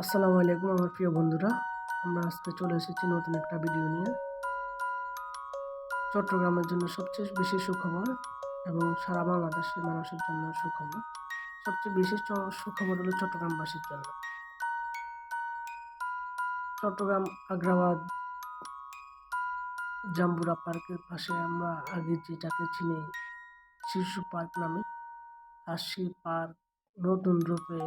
আসসালামু আলাইকুম আমার প্রিয় বন্ধুরা। আমরা আজকে চলে এসেছি নতুন একটা ভিডিও নিয়ে। চট্টগ্রামের জন্য সবচেয়ে বেশি সুখবর এবং সারা বাংলাদেশের মানুষের জন্য সুখবর। সবচেয়ে বেশি সুখবর হলো চট্টগ্রামবাসীর জন্য। চট্টগ্রাম আগ্রাবাদ জাম্বুরা পার্কের পাশে আমরা আগে যেটাকে চিনি শিশু পার্ক নামে। আর সেই পার্ক নতুন রূপে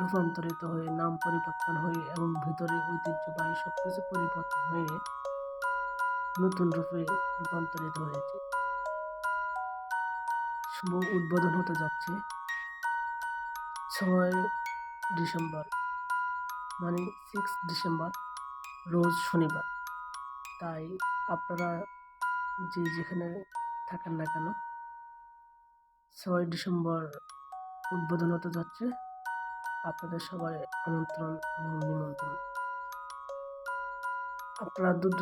রূপান্তরিত হয়ে নাম পরিবর্তন হয়ে এবং ভিতরে ঐতিহ্যবাহী সব কিছু পরিবর্তন হয়ে নতুন রূপে রূপান্তরিত হয়েছে। শুভ উদ্বোধন হতে যাচ্ছে ছয় ডিসেম্বর মানে সিক্স ডিসেম্বর, রোজ শনিবার। তাই আপনারা যে যেখানে থাকেন না কেন, ছয় ডিসেম্বর উদ্বোধন হতে যাচ্ছে। আপনাদের সবাই আমন্ত্রণ এবং নিমন্ত্রণ। আপনারা দূর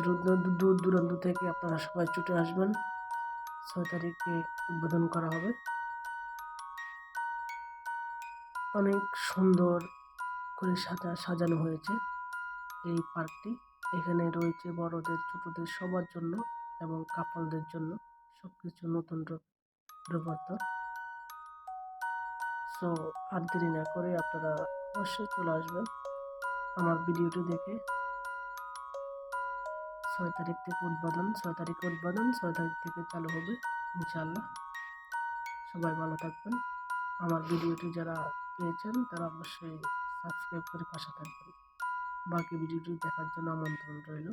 দূর দূরান্ত থেকে আপনারা সবাই ছুটে আসবেন। ছয় তারিখে উদ্বোধন করা হবে। অনেক সুন্দর করে সাজা, সাজানো হয়েছে এই পার্কটি। এখানে রয়েছে বড়দের, ছোটদের সবার জন্য এবং কাপলদের জন্য সব কিছু নতুন রূপ রূপান্তর। সো আর দেরি না করে আপনারা অবশ্যই চলে আসবেন আমার ভিডিওটি দেখে। ছয় তারিখ থেকে উদ্বোধন, ছয় তারিখ উদ্বোধন, ছয় তারিখ থেকে চালু হবে ইনশাল্লাহ সবাই ভালো থাকবেন। আমার ভিডিওটি যারা পেয়েছেন, তারা অবশ্যই সাবস্ক্রাইব করে পাশে থাকবেন। বাকি ভিডিওটি দেখার জন্য আমন্ত্রণ রইল।